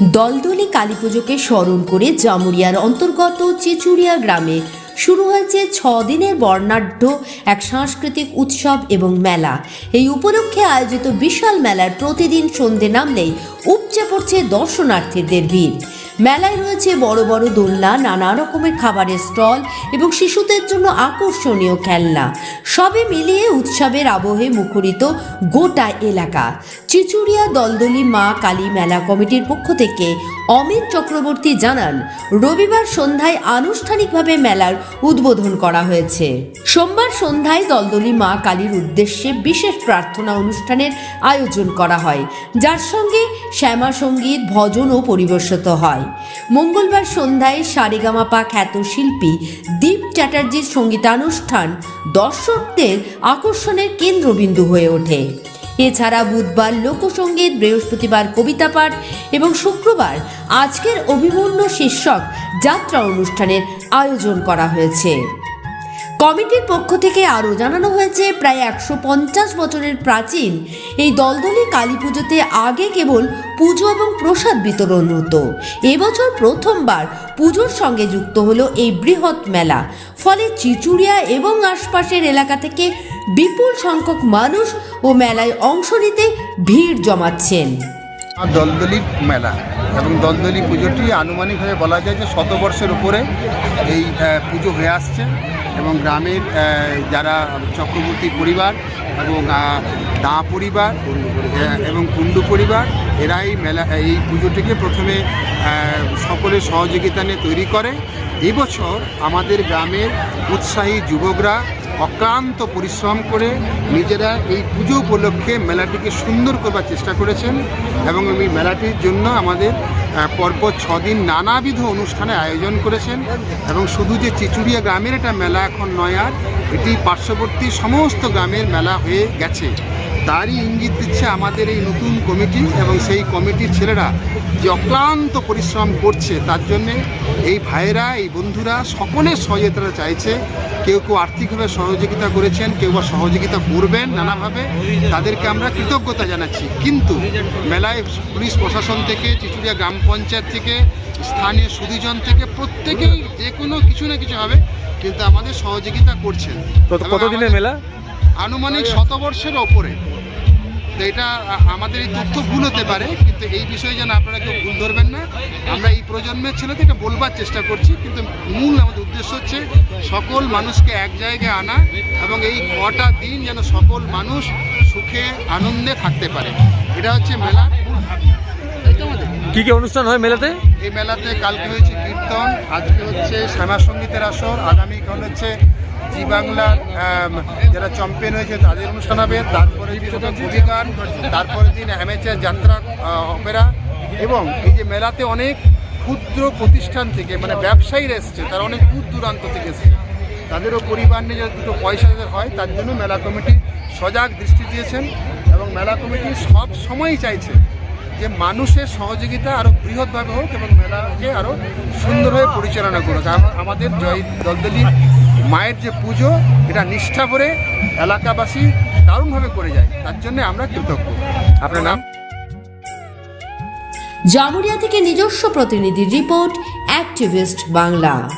দলদলি কালীপুজোকে স্মরণ করে জামুরিয়ার অন্তর্গত চেচুড়িয়া গ্রামে শুরু হয়েছে ছ দিনের বর্ণাঢ্য এক সাংস্কৃতিক উৎসব এবং মেলা। এই উপলক্ষে আয়োজিত বিশাল মেলার প্রতিদিন সন্ধে নামলেই উপচে পড়ছে দর্শনার্থীদের ভিড়। মেলায় রয়েছে বড় বড় দোলনা, নানা রকমের খাবারের স্টল এবং শিশুদের জন্য আকর্ষণীয় খেলনা। সবে মিলিয়ে উৎসবের আবহে মুখরিত গোটা এলাকা। চিচুড়িয়া দলদলি মা কালী মেলা কমিটির পক্ষ থেকে অমিত চক্রবর্তী জানান, রবিবার সন্ধ্যায় আনুষ্ঠানিকভাবে মেলার উদ্বোধন করা হয়েছে। সোমবার সন্ধ্যায় দলদলি মা কালীর উদ্দেশ্যে বিশেষ প্রার্থনা অনুষ্ঠানের আয়োজন করা হয়, যার সঙ্গে শ্যামা সংগীত ভজনও পরিবেশিত হয়। মঙ্গলবার সন্ধ্যায় সারেগামাপা খ্যাত শিল্পী দীপ চ্যাটার্জির সঙ্গীতানুষ্ঠান দর্শকদের আকর্ষণের কেন্দ্রবিন্দু হয়ে ওঠে। এছাড়া বুধবার লোকসঙ্গীত, বৃহস্পতিবার কবিতা পাঠ এবং শুক্রবার আজকের অভিমন্যু শীর্ষক যাত্রা অনুষ্ঠানের আয়োজন করা হয়েছে। কমিটির পক্ষ থেকে আরও জানানো হয়েছে, প্রায় একশো পঞ্চাশ বছরের প্রাচীন এই দলদলি কালী পুজোতে আগে কেবল পুজো এবং প্রসাদ বিতরণ হতো। এবছর প্রথমবার পুজোর সঙ্গে যুক্ত হলো এই বৃহৎ মেলা। ফলে চিচুড়িয়া এবং আশপাশের এলাকা থেকে বিপুল সংখ্যক মানুষ ও মেলায় অংশ নিতে ভিড় জমাচ্ছেন। দলদলি মেলা এবং দলদলি পুজোটি আনুমানিকভাবে বলা যায় যে শতবর্ষের উপরে এই পুজো হয়ে আসছে। এবং গ্রামের যারা চক্রবর্তী পরিবার এবং দা পরিবার এবং কুণ্ডু পরিবার এরা এই মেলা, এই পুজোটিকে প্রথমে সকলের সহযোগিতা নিয়ে তৈরি করে। এবছর আমাদের গ্রামের উৎসাহী যুবকরা অক্লান্ত পরিশ্রম করে নিজেরা এই পুজো উপলক্ষে মেলাটিকে সুন্দর করবার চেষ্টা করেছেন এবং এই মেলাটির জন্য আমাদের পরপর ছদিন নানাবিধ অনুষ্ঠানে আয়োজন করেছেন এবং শুধু যে চিচুড়িয়া গ্রামের এটা মেলা এখন নয় আর, এটি পার্শ্ববর্তী সমস্ত গ্রামের মেলা হয়ে গেছে। তারই ইঙ্গিত দিচ্ছে আমাদের এই নতুন কমিটি এবং সেই কমিটির ছেলেরা যে অক্লান্ত পরিশ্রম করছে তার জন্যে এই ভাইয়েরা এই বন্ধুরা সকলের সহযোগিতা চাইছে। কেউ কেউ আর্থিকভাবে সহযোগিতা করেছেন কেউ বা সহযোগিতা করবেন নানাভাবে। তাদেরকে আমরা কৃতজ্ঞতা জানাচ্ছি। কিন্তু মেলায় পুলিশ প্রশাসন থেকে চিচুড়িয়া গ্রাম পঞ্চায়েত থেকে স্থানীয় সুদীজন থেকে প্রত্যেকেই যে কোনো কিছু না কিছু হবে কিন্তু আমাদের সহযোগিতা করছেন। কতদিনের মেলা? আনুমানিক শতবর্ষের ওপরে। তো এটা আমাদের এই তথ্য ভুল হতে পারে কিন্তু এই বিষয়ে যেন আপনারা কেউ ভুল ধরবেন না। আমরা এই প্রজন্মের ছেলেদের এটা বলবার চেষ্টা করছি কিন্তু মূল আমাদের উদ্দেশ্য হচ্ছে সকল মানুষকে এক জায়গায় আনা এবং এই কটা দিন যেন সকল মানুষ সুখে আনন্দে থাকতে পারে। এটা হচ্ছে মেলা। কি কি অনুষ্ঠান হয় মেলাতে? এই মেলাতে কালকে হয়েছে কীর্তন আজকে হচ্ছে শ্যামা সঙ্গীতের আসর আগামীকাল হচ্ছে জি বাংলার যারা চ্যাম্পিয়ন হয়েছে তাদের অনুষ্ঠান হবে। তারপরে গান তারপরে দিন অ্যামেচার যাত্রা অপেরা এবং এই যে মেলাতে অনেক ক্ষুদ্র প্রতিষ্ঠান থেকে মানে ব্যবসায়ীরা এসছে, তারা অনেক দূর দূরান্ত থেকে এসছে। তাদেরও পরিবার নিয়ে যাতে দুটো পয়সা যাতে হয়, তার জন্য মেলা কমিটি সজাগ দৃষ্টি দিয়েছেন এবং মেলা কমিটি সব সময়ই চাইছে যে মানুষের সহযোগিতা আরও বৃহৎভাবে হোক এবং মেলাকে আরও সুন্দরভাবে পরিচালনা করুক। আম- আমাদের জয় দলদলি মায়ের যে পুজো, এটা নিষ্ঠা করে এলাকাবাসী দারুণভাবে করে যায়। তার জন্য আমরা কৃতজ্ঞ। আপনার নাম? জামুরিয়া থেকে নিজস্ব প্রতিনিধি রিপোর্ট অ্যাক্টিভিস্ট বাংলা।